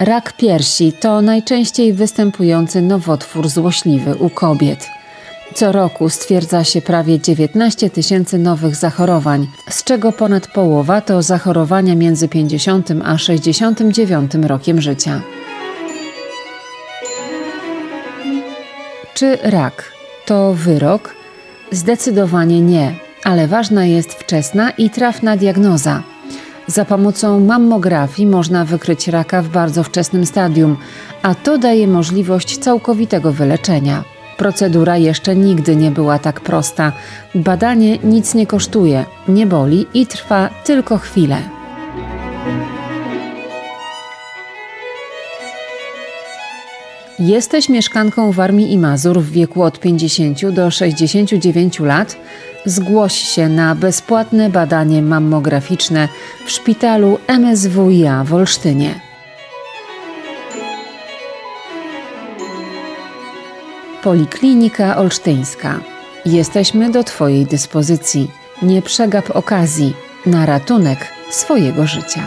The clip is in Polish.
Rak piersi to najczęściej występujący nowotwór złośliwy u kobiet. Co roku stwierdza się prawie 19 tysięcy nowych zachorowań, z czego ponad połowa to zachorowania między 50 a 69 rokiem życia. Czy rak to wyrok? Zdecydowanie nie, ale ważna jest wczesna i trafna diagnoza. Za pomocą mammografii można wykryć raka w bardzo wczesnym stadium, a to daje możliwość całkowitego wyleczenia. Procedura jeszcze nigdy nie była tak prosta. Badanie nic nie kosztuje, nie boli i trwa tylko chwilę. Jesteś mieszkanką Warmii i Mazur w wieku od 50 do 69 lat? Zgłoś się na bezpłatne badanie mammograficzne w szpitalu MSWiA w Olsztynie. Poliklinika Olsztyńska. Jesteśmy do Twojej dyspozycji. Nie przegap okazji na ratunek swojego życia.